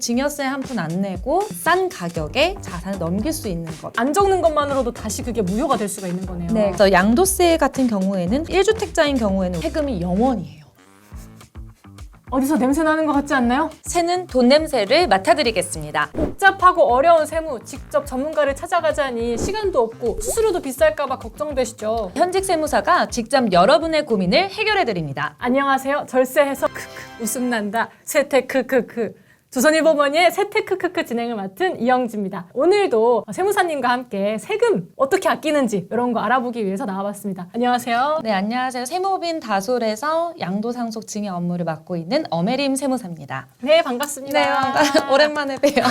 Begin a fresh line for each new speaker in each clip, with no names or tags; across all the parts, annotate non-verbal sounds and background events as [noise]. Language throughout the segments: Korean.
증여세 한 푼 안 내고 싼 가격에 자산을 넘길 수 있는 것.
안 적는 것만으로도 다시 그게 무효가 될 수가 있는 거네요.
네. 그래서 양도세 같은 경우에는 1주택자인 경우에는 세금이 0원이에요.
어디서 냄새 나는 것 같지 않나요?
새는 돈 냄새를 맡아드리겠습니다.
복잡하고 어려운 세무 직접 전문가를 찾아가자니 시간도 없고 수수료도 비쌀까봐 걱정되시죠.
현직 세무사가 직접 여러분의 고민을 해결해드립니다.
안녕하세요. 절세해서 크크 웃음 난다. 세태 크크크. 조선일보머니의 세테크크크 진행을 맡은 이영지입니다. 오늘도 세무사님과 함께 세금 어떻게 아끼는지 이런 거 알아보기 위해서 나와봤습니다. 안녕하세요.
네, 안녕하세요. 세무빈 다솔에서 양도상속 증여 업무를 맡고 있는 엄혜림 세무사입니다.
네, 반갑습니다.
네, 반가- 오랜만에 봬요.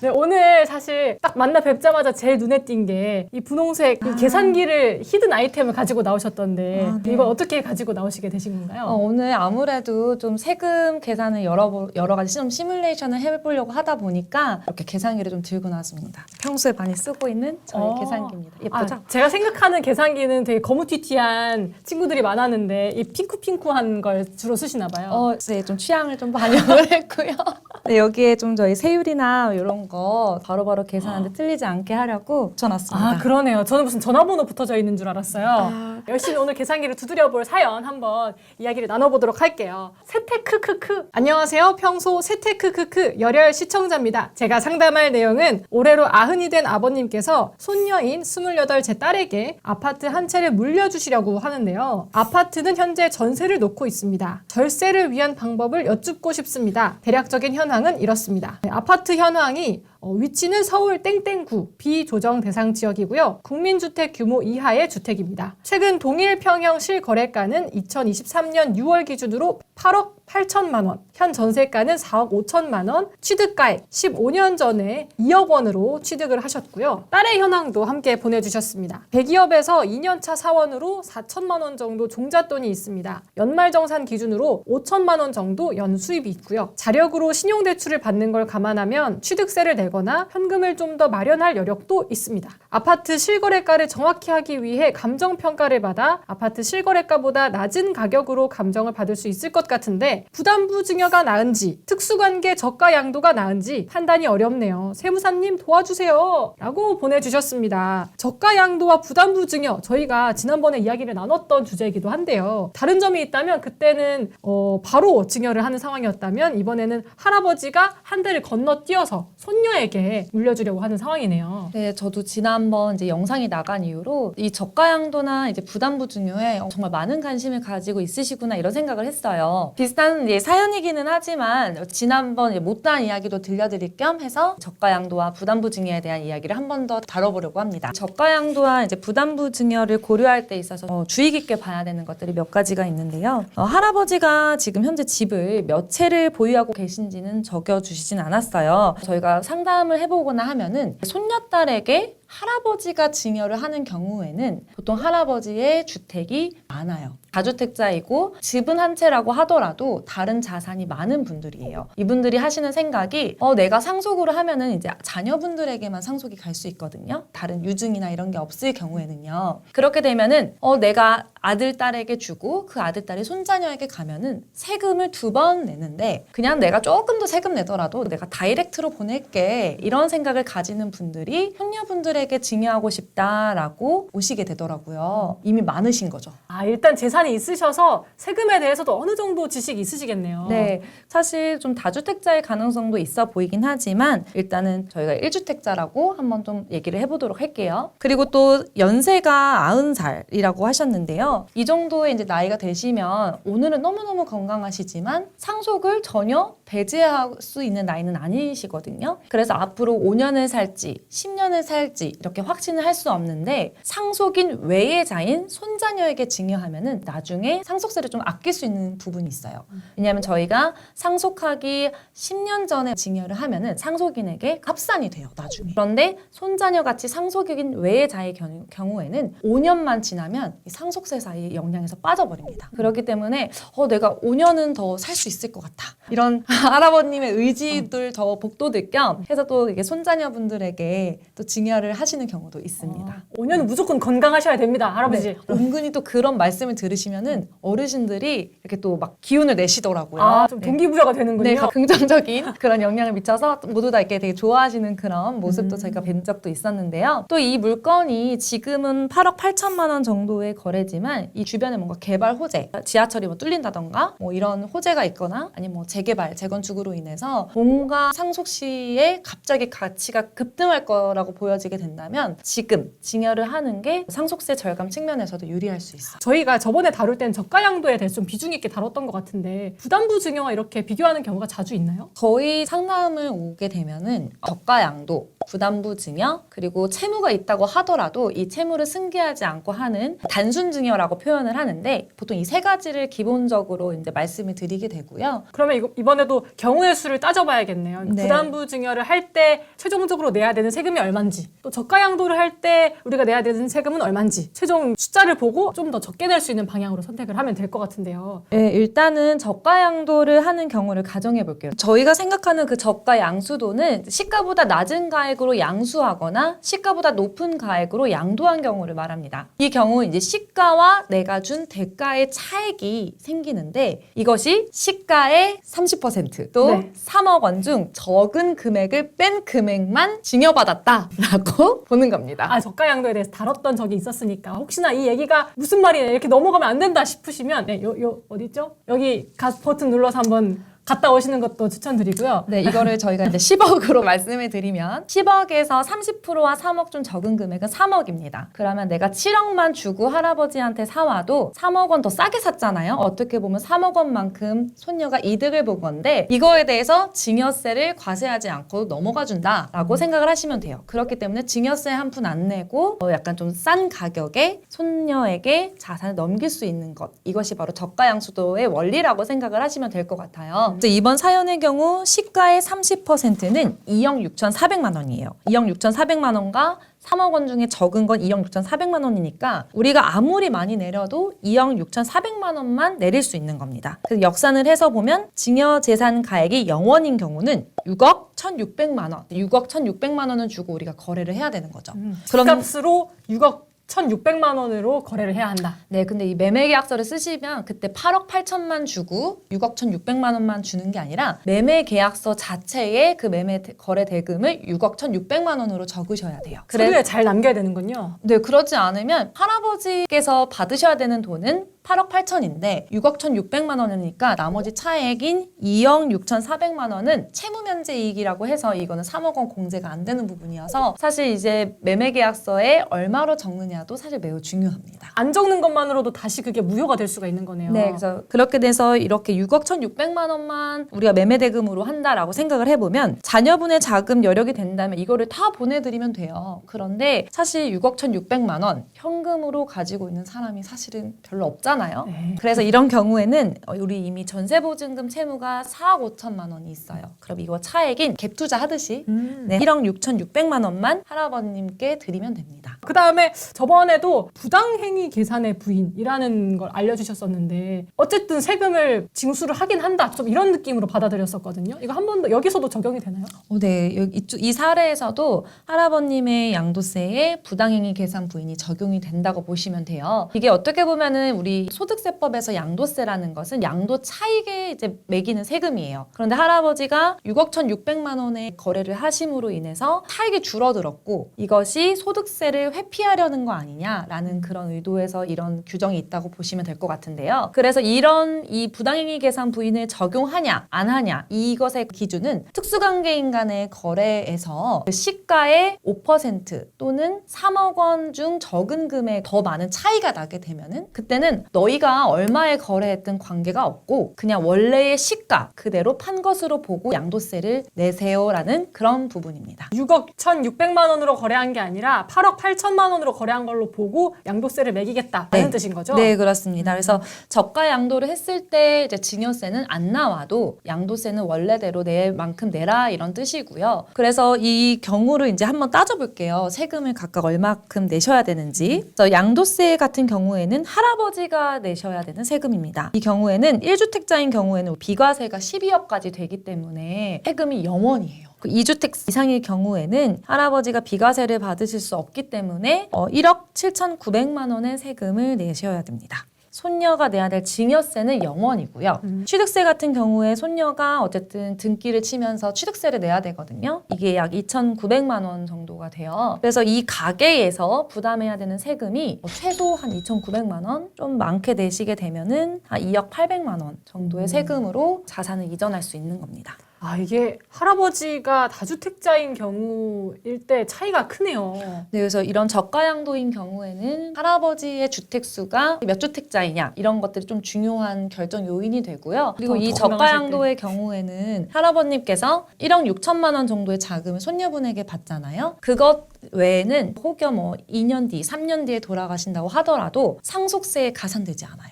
네, 오늘 사실 딱 만나 뵙자마자 제일 눈에 띈 게 이 분홍색 이 계산기를 히든 아이템을 가지고 나오셨던데
아, 네.
이걸 어떻게 가지고 나오시게 되신 건가요?
어, 오늘 아무래도 좀 세금 계산을 여러, 보- 여러 가지 좀 시뮬레이션을 해보려고 하다 보니까 이렇게 계산기를 좀 들고 나왔습니다. 평소에 많이 쓰고 있는 저희
어.
계산기입니다. 예쁘죠?
아, 제가 생각하는 계산기는 되게 거무튀튀한 친구들이 많았는데 이 핑크핑크한 걸 주로 쓰시나 봐요.
어, 네, 좀 취향을 좀 반영을 [laughs] 했고요. 네, 여기에 좀 저희 세율이나 이런 거 바로바로 계산하는데 틀리지 않게 하려고 붙여놨습니다.
아 그러네요. 저는 무슨 전화번호 붙어져 있는 줄 알았어요.
아.
열심히 오늘 계산기를 두드려볼 사연 한번 이야기를 나눠보도록 할게요. 세테크크크 안녕하세요. 평소 세테크크크 열혈 시청자입니다. 제가 상담할 내용은 올해로 아흔이 된 아버님께서 손녀인 28 제 딸에게 아파트 한 채를 물려주시려고 하는데요. 아파트는 현재 전세를 놓고 있습니다. 절세를 위한 방법을 여쭙고 싶습니다. 대략적인 현황은 이렇습니다. 네, 아파트 현황이 어, 위치는 서울 땡땡구 비조정 대상 지역이고요. 국민주택 규모 이하의 주택입니다. 최근 동일 평형 실거래가는 2023년 6월 기준으로 8억 8천만 원, 현 전세가는 4억 5천만 원, 취득가액 15년 전에 2억 원으로 취득을 하셨고요. 딸의 현황도 함께 보내주셨습니다. 대기업에서 2년차 사원으로 4천만 원 정도 종잣돈이 있습니다. 연말정산 기준으로 5천만 원 정도 연수입이 있고요. 자력으로 신용대출을 받는 걸 감안하면 취득세를 내 거나 현금을 좀 더 마련할 여력도 있습니다. 아파트 실거래가를 정확히 하기 위해 감정 평가를 받아 아파트 실거래가보다 낮은 가격으로 감정을 받을 수 있을 것 같은데 부담부 증여가 나은지 특수관계 저가 양도가 나은지 판단이 어렵네요. 세무사님 도와주세요. 라고 보내주셨습니다. 저가 양도와 부담부 증여 저희가 지난번에 이야기를 나눴던 주제이기도 한데요. 다른 점이 있다면 그때는 어, 바로 증여를 하는 상황이었다면 이번에는 할아버지가 한 대를 건너뛰어서 손녀에 게 물려주려고 하는 상황이네요.
네, 저도 지난번 이제 영상이 나간 이후로 이 저가 양도나 이제 부담부 중요에 정말 많은 관심을 가지고 있으시구나 이런 생각을 했어요. 비슷한 이제 사연이기는 하지만 지난번 못다한 이야기도 들려드릴 겸 해서 저가 양도와 부담부 증여에 대한 이야기를 한 번 더 다뤄보려고 합니다. 저가 양도와 이제 부담부 증여를 고려할 때 있어서 어, 주의 깊게 봐야 되는 것들이 몇 가지가 있는데요. 어, 할아버지가 지금 현재 집을 몇 채를 보유하고 계신지는 적어주시진 않았어요. 저희가 상담 을 해보거나 하면은 손녀딸에게 할아버지가 증여를 하는 경우에는 보통 할아버지의 주택이 많아요. 다주택자이고 집은 한 채라고 하더라도 다른 자산이 많은 분들이에요. 이분들이 하시는 생각이 어 내가 상속으로 하면은 이제 자녀분들에게만 상속이 갈 수 있거든요. 다른 유증이나 이런 게 없을 경우에는요. 그렇게 되면은 어 내가 아들 딸에게 주고 그 아들 딸이 손자녀에게 가면은 세금을 두 번 내는데 그냥 내가 조금 더 세금 내더라도 내가 다이렉트로 보낼게 이런 생각을 가지는 분들이 손녀분들 에게 증여하고 싶다라고 오시게 되더라고요. 이미 많으신 거죠.
아, 일단 재산이 있으셔서 세금에 대해서도 어느 정도 지식이 있으시겠네요.
네, 사실 좀 다주택자의 가능성도 있어 보이긴 하지만 일단은 저희가 1주택자라고 한번 좀 얘기를 해보도록 할게요. 그리고 또 연세가 90살이라고 하셨는데요. 이 정도의 이제 나이가 되시면 오늘은 너무너무 건강하시지만 상속을 전혀 배제할 수 있는 나이는 아니시거든요. 그래서 앞으로 5년을 살지 10년을 살지 이렇게 확신을 할 수 없는데 상속인 외예자인 손자녀에게 증여하면은 나중에 상속세를 좀 아낄 수 있는 부분이 있어요. 왜냐하면 저희가 상속하기 10년 전에 증여를 하면은 상속인에게 값산이 돼요, 나중에. 그런데 손자녀 같이 상속인 외의 자의 경우- 경우에는 5년만 지나면 이 상속세 사이 영향에서 빠져버립니다. 그렇기 때문에 어, 내가 5년은 더 살 수 있을 것 같아. 이런 [laughs] 할아버님의 의지들 더 복돋을 겸 해서 또 이게 손자녀분들에게 또 증여를 하시는 경우도 있습니다.
5년은 무조건 건강하셔야 됩니다, 할아버지.
네, 은근히 또 그런 말씀을 들으시면은 어르신들이 이렇게 또 막 기운을 내시더라고요.
아, 좀
네.
동기부여가 되는군요.
네, 긍정적인 [laughs] 그런 영향을 미쳐서 모두 다 이렇게 되게 좋아하시는 그런 모습도
음.
저희가 뵌 적도 있었는데요. 또 이 물건이 지금은 8억 8천만 원 정도의 거래지만 이 주변에 뭔가 개발 호재, 지하철이 뭐 뚫린다던가 뭐 이런 호재가 있거나 아니면 뭐 재개발, 재건축으로 인해서 뭔가 상속 시에 갑자기 가치가 급등할 거라고 보여지게 된다면 지금 증여를 하는 게 상속세 절감 측면에서도 유리할 수 있어요.
저희가 저번에 다룰 땐 저가 양도에 대해서 좀 비중 있게 다뤘던 것 같은데 부담부 증여와 이렇게 비교하는 경우가 자주 있나요?
저희 상담을 오게 되면은 저가 양도, 부담부 증여, 그리고 채무가 있다고 하더라도 이 채무를 승계하지 않고 하는 단순 증여라고 표현을 하는데 보통 이 세 가지를 기본적으로 이제 말씀을 드리게 되고요.
그러면 이거 이번에도 경우의 수를 따져봐야겠네요.
네.
부담부 증여를 할 때 최종적으로 내야 되는 세금이 얼마인지, 또 저가 양도를 할 때 우리가 내야 되는 세금은 얼마인지 최종 숫자를 보고 좀 더 적게 낼 수 있는 방향으로 선택을 하면 될 것 같은데요.
네, 일단은 저가 양도를 하는 경우를 가정해 볼게요. 저희가 생각하는 그 저가 양수도는 시가보다 낮은 가액 으로 양수하거나 시가보다 높은 가액으로 양도한 경우를 말합니다. 이 경우 이제 시가와 내가 준 대가의 차액이 생기는데 이것이 시가의 30%또
네.
3억 원 중 적은 금액을 뺀 금액만 증여받았다라고 [laughs] 보는 겁니다.
아 저가 양도에 대해서 다뤘던 적이 있었으니까 혹시나 이 얘기가 무슨 말이냐 이렇게 넘어가면 안 된다 싶으시면 네, 요, 요 어디 있죠? 여기 가 버튼 눌러서 한번 갔다 오시는 것도 추천드리고요.
네, 이거를 저희가 이제 10억으로 [laughs] 말씀을 드리면 10억에서 30%와 3억 좀 적은 금액은 3억입니다. 그러면 내가 7억만 주고 할아버지한테 사와도 3억 원 더 싸게 샀잖아요. 어떻게 보면 3억 원만큼 손녀가 이득을 본 건데 이거에 대해서 증여세를 과세하지 않고 넘어가 준다라고 생각을 하시면 돼요. 그렇기 때문에 증여세 한 푼 안 내고 어, 약간 좀 싼 가격에 손녀에게 자산을 넘길 수 있는 것 이것이 바로 저가 양수도의 원리라고 생각을 하시면 될 것 같아요. 이제 이번 사연의 경우 시가의 30%는 2억 6,400만 원이에요. 2억 6,400만 원과 3억 원 중에 적은 건 2억 6,400만 원이니까 우리가 아무리 많이 내려도 2억 6,400만 원만 내릴 수 있는 겁니다. 그래서 역산을 해서 보면 증여 재산 가액이 0원인 경우는 6억 1,600만 원, 6억 1,600만 원을 주고 우리가 거래를 해야 되는 거죠. 그럼-
값으로 6억 1,600만 원으로 거래를 해야 한다.
네, 근데 이 매매 계약서를 쓰시면 그때 8억 8천만 주고 6억 1,600만 원만 주는 게 아니라 매매 계약서 자체에 그 매매 대- 거래 대금을 6억 1,600만 원으로 적으셔야 돼요.
서류에 잘 남겨야 되는군요.
네, 그러지 않으면 할아버지께서 받으셔야 되는 돈은 8억 8천인데 6억 1,600만 원이니까 나머지 차액인 2억 6,400만 원은 채무 면제 이익이라고 해서 이거는 3억 원 공제가 안 되는 부분이어서 사실 이제 매매 계약서에 얼마로 적느냐도 사실 매우 중요합니다.
안 적는 것만으로도 다시 그게 무효가 될 수가 있는 거네요.
네, 그래서 그렇게 돼서 이렇게 6억 1,600만 원만 우리가 매매 대금으로 한다라고 생각을 해보면 자녀분의 자금 여력이 된다면 이거를 다 보내드리면 돼요. 그런데 사실 6억 1,600만 원 현금으로 가지고 있는 사람이 사실은 별로 없잖아요.
네.
그래서 이런 경우에는 우리 이미 전세보증금 채무가 4억 5천만 원이 있어요. 그럼 이거 차액인 갭 투자 하듯이
음.
네, 1억 6,600만 원만 할아버님께 드리면 됩니다.
그 다음에 저번에도 부당행위 계산의 부인이라는 걸 알려주셨었는데 어쨌든 세금을 징수를 하긴 한다. 좀 이런 느낌으로 받아들였었거든요. 이거 한 번 더 여기서도 적용이 되나요?
어, 네. 여기 이 사례에서도 할아버님의 양도세에 부당행위 계산 부인이 적용이 된다고 보시면 돼요. 이게 어떻게 보면은 우리 소득세법에서 양도세라는 것은 양도 차익에 이제 매기는 세금이에요. 그런데 할아버지가 6억 1,600만 원의 거래를 하심으로 인해서 차익이 줄어들었고 이것이 소득세를 회피하려는 거 아니냐라는 그런 의도에서 이런 규정이 있다고 보시면 될 것 같은데요. 그래서 이런 이 부당행위 계산 부인을 적용하냐 안 하냐 이것의 기준은 특수관계인 간의 거래에서 그 시가의 5% 또는 3억 원 중 적은 금액 더 많은 차이가 나게 되면은 그때는 너희가 얼마에 거래했던 관계가 없고 그냥 원래의 시가 그대로 판 것으로 보고 양도세를 내세요라는 그런 부분입니다.
6억 1,600만 원으로 거래한 게 아니라 8억 8천만 원으로 거래한 걸로 보고 양도세를 매기겠다라는
네.
뜻인 거죠?
네, 그렇습니다. 그래서 저가 양도를 했을 때 이제 증여세는 안 나와도 양도세는 원래대로 낼 만큼 내라 이런 뜻이고요. 그래서 이 경우를 이제 한번 따져볼게요. 세금을 각각 얼마큼 내셔야 되는지. 양도세 같은 경우에는 할아버지가 내셔야 되는 세금입니다. 이 경우에는 1주택자인 경우에는 비과세가 12억까지 되기 때문에 세금이 0원이에요. 그 2주택 이상의 경우에는 할아버지가 비과세를 받으실 수 없기 때문에 어, 1억 7,900만 원의 세금을 내셔야 됩니다. 손녀가 내야 될 증여세는 0원이고요. 취득세 같은 경우에 손녀가 어쨌든 등기를 치면서 취득세를 내야 되거든요. 이게 약 2,900만 원 정도가 돼요. 그래서 이 가게에서 부담해야 되는 세금이 뭐 최소 한 2,900만 원, 좀 많게 내시게 되면은 한 2억 800만 원 정도의 세금으로 자산을 이전할 수 있는 겁니다.
아 이게 할아버지가 다주택자인 경우일 때 차이가 크네요.
네, 그래서 이런 저가양도인 경우에는 할아버지의 주택 수가 몇 주택자이냐 이런 것들이 좀 중요한 결정 요인이 되고요. 그리고
더,
이
더
저가양도의 경우에는 할아버님께서 1억 6천만 원 정도의 자금을 손녀분에게 받잖아요. 그것 외에는 혹여 뭐 2년 뒤, 3년 뒤에 돌아가신다고 하더라도 상속세에 가산되지 않아요.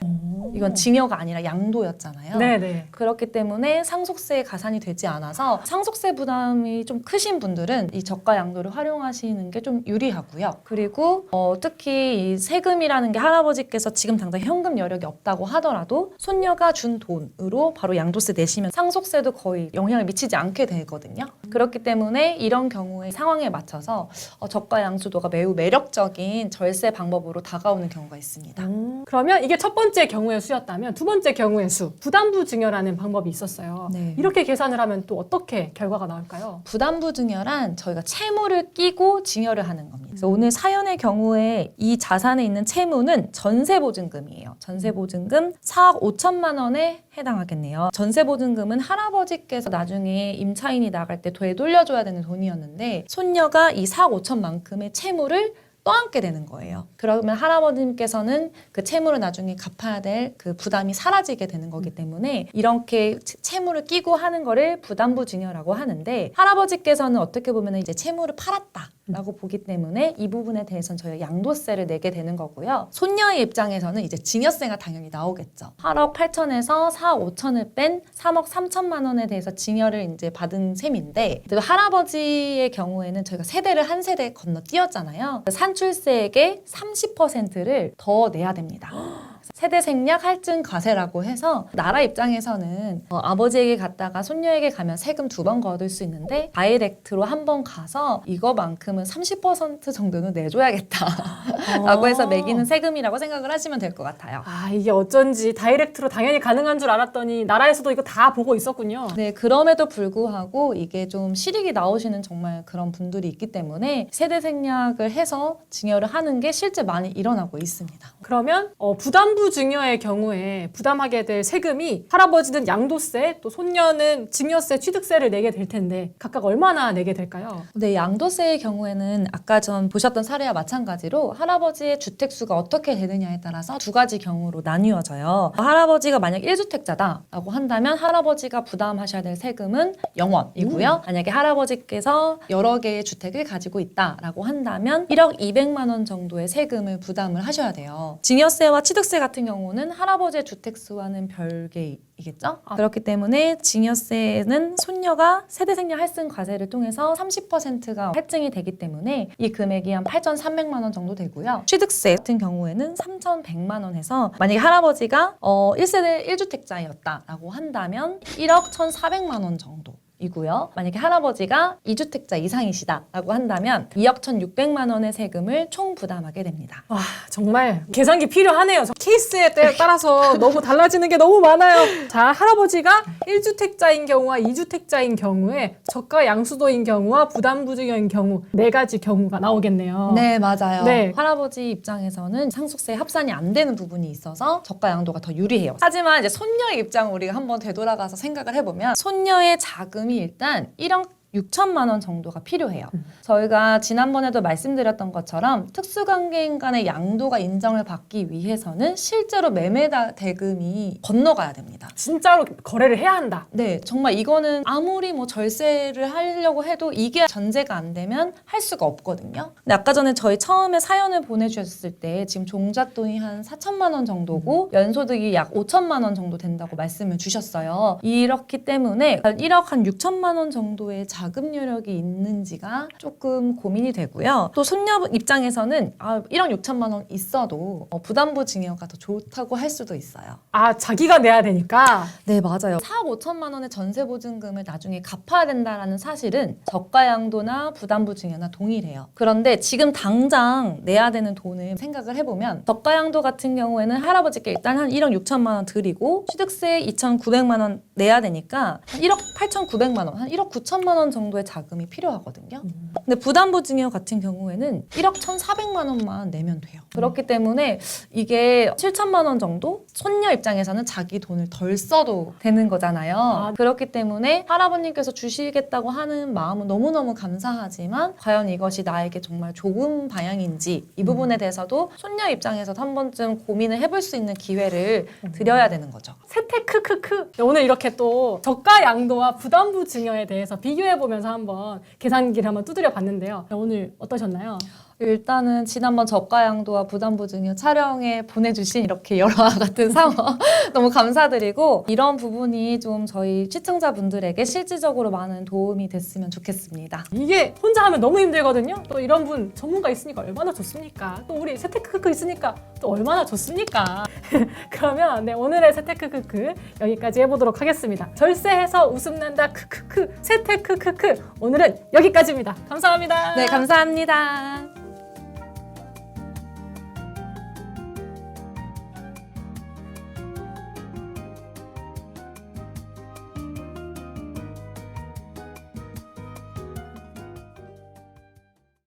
이건 증여가 아니라 양도였잖아요.
네네.
그렇기 때문에 상속세에 가산이 되지 않아서 상속세 부담이 좀 크신 분들은 이 저가 양도를 활용하시는 게 좀 유리하고요. 그리고 어, 특히 이 세금이라는 게 할아버지께서 지금 당장 현금 여력이 없다고 하더라도 손녀가 준 돈으로 바로 양도세 내시면 상속세도 거의 영향을 미치지 않게 되거든요. 그렇기 때문에 이런 경우에 상황에 맞춰서 어, 저가 양수도가 매우 매력적인 절세 방법으로 다가오는 경우가 있습니다.
음, 그러면 이게 첫 번째 경우 의 수였다면 두 번째 경우의 수 부담부 증여라는 방법이 있었어요.
네.
이렇게 계산을 하면 또 어떻게 결과가 나올까요?
부담부 증여란 저희가 채무를 끼고 증여를 하는 겁니다. 그래서 오늘 사연의 경우에 이 자산에 있는 채무는 전세보증금이에요. 전세보증금 4억 5천만 원에 해당하겠네요. 전세보증금은 할아버지께서 나중에 임차인이 나갈 때 되돌려줘야 되는 돈이었는데 손녀가 이 4억 5천만큼의 채무를 떠안게 되는 거예요. 그러면 할아버님께서는 그 채무를 나중에 갚아야 될 그 부담이 사라지게 되는 거기 때문에 이렇게 채- 채무를 끼고 하는 거를 부담부 증여라고 하는데 할아버지께서는 어떻게 보면 이제 채무를 팔았다 라고 보기 때문에 이 부분에 대해서는 저희가 양도세를 내게 되는 거고요. 손녀의 입장에서는 이제 증여세가 당연히 나오겠죠. 8억 8천에서 4억 5천을 뺀 3억 3천만 원에 대해서 증여를 이제 받은 셈인데 그래도 할아버지의 경우에는 저희가 세대를 한 세대 건너뛰었잖아요. 산출세액의 30%를 더 내야 됩니다. [gasps] 세대 생략 할증 과세라고 해서 나라 입장에서는 어, 아버지에게 갔다가 손녀에게 가면 세금 두 번 거둘 수 있는데 다이렉트로 한 번 가서 이거만큼은 30% 정도는 내줘야겠다라고 [laughs] 해서 매기는 세금이라고 생각을 하시면 될 것 같아요.
아 이게 어쩐지 다이렉트로 당연히 가능한 줄 알았더니 나라에서도 이거 다 보고 있었군요.
네, 그럼에도 불구하고 이게 좀 실익이 나오시는 정말 그런 분들이 있기 때문에 세대 생략을 해서 증여를 하는 게 실제 많이 일어나고 있습니다.
그러면 어, 부담 부 증여의 경우에 부담하게 될 세금이 할아버지는 양도세, 또 손녀는 증여세, 취득세를 내게 될 텐데 각각 얼마나 내게 될까요?
네, 양도세의 경우에는 아까 전 보셨던 사례와 마찬가지로 할아버지의 주택수가 어떻게 되느냐에 따라서 두 가지 경우로 나뉘어져요. 할아버지가 만약 1주택자다라고 한다면 할아버지가 부담하셔야 될 세금은 0원이고요. 만약에 할아버지께서 여러 개의 주택을 가지고 있다라고 한다면 1억 200만 원 정도의 세금을 부담을 하셔야 돼요. 증여세와 취득세 같은 경우는 할아버지의 주택수와는 별개이겠죠?
아.
그렇기 때문에 증여세는 손녀가 세대 생략 할증 과세를 통해서 30%가 할증이 되기 때문에 이 금액이 한 8,300만 원 정도 되고요. 취득세 같은 경우에는 3,100만 원 해서 만약에 할아버지가 어 1세대 1주택자였다라고 한다면 1억 1,400만 원 정도. 이고요. 만약에 할아버지가 2주택자 이상이시다라고 한다면 2억 1,600만 원의 세금을 총 부담하게 됩니다.
와 정말 계산기 필요하네요. 저 케이스에 따- 따라서 너무 달라지는 게 너무 많아요. 자 할아버지가 1주택자인 경우와 2주택자인 경우에 저가 양수도인 경우와 부담부증여인 경우 네 가지 경우가 나오겠네요.
네, 맞아요.
네.
할아버지 입장에서는 상속세 합산이 안 되는 부분이 있어서 저가 양도가 더 유리해요. 하지만 이제 손녀의 입장을 우리가 한번 되돌아가서 생각을 해보면 손녀의 자금 이 일단 1억 6천만 원 정도가 필요해요. 저희가 지난번에도 말씀드렸던 것처럼 특수관계인 간의 양도가 인정을 받기 위해서는 실제로 매매다 대금이 건너가야 됩니다.
진짜로 거래를 해야 한다.
네, 정말 이거는 아무리 뭐 절세를 하려고 해도 이게 전제가 안 되면 할 수가 없거든요. 근데 아까 전에 저희 처음에 사연을 보내주셨을 때 지금 종잣돈이 한 4천만 원 정도고 연소득이 약 5천만 원 정도 된다고 말씀을 주셨어요. 이렇기 때문에 1억 한 6천만 원 정도의 자금 여력이 있는지가 조금 고민이 되고요. 또 손녀 입장에서는 아, 1억 6천만 원 있어도 어, 부담부 증여가 더 좋다고 할 수도 있어요.
아 자기가 내야 되니까
네, 맞아요. 4억 5천만 원의 전세 보증금을 나중에 갚아야 된다라는 사실은 저가 양도나 부담부 증여나 동일해요. 그런데 지금 당장 내야 되는 돈을 생각을 해보면 저가 양도 같은 경우에는 할아버지께 일단 한 1억 6천만 원 드리고 취득세 2,900만 원 내야 되니까 한 1억 8,900만 원, 한 1억 9천만 원 정도의 자금이 필요하거든요. 근데 부담부 증여 같은 경우에는 1억 1,400만 원만 내면 돼요. 그렇기 때문에 이게 7천만 원 정도 손녀 입장에서는 자기 돈을 덜 써도 되는 거잖아요.
아.
그렇기 때문에 할아버님께서 주시겠다고 하는 마음은 너무너무 감사하지만 과연 이것이 나에게 정말 좋은 방향인지 이 부분에 대해서도 손녀 입장에서도 한 번쯤 고민을 해볼 수 있는 기회를 드려야 되는 거죠.
세테크크크 오늘 이렇게 또 저가 양도와 부담부 증여에 대해서 비교해 보면서 한번 계산기를 한번 두드려 봤는데요. 오늘 어떠셨나요?
일단은 지난번 저가양도와 부담부 증여 촬영에 보내주신 이렇게 여러와 [laughs] 같은 상황 [laughs] 너무 감사드리고 이런 부분이 좀 저희 시청자분들에게 실질적으로 많은 도움이 됐으면 좋겠습니다.
이게 혼자 하면 너무 힘들거든요. 또 이런 분 전문가 있으니까 얼마나 좋습니까? 또 우리 세테크크크 있으니까 또 얼마나 좋습니까? [laughs] 그러면 네, 오늘의 세테크크크 여기까지 해보도록 하겠습니다. 절세해서 웃음 난다 크크크 세테크크크 오늘은 여기까지입니다. 감사합니다.
네, 감사합니다.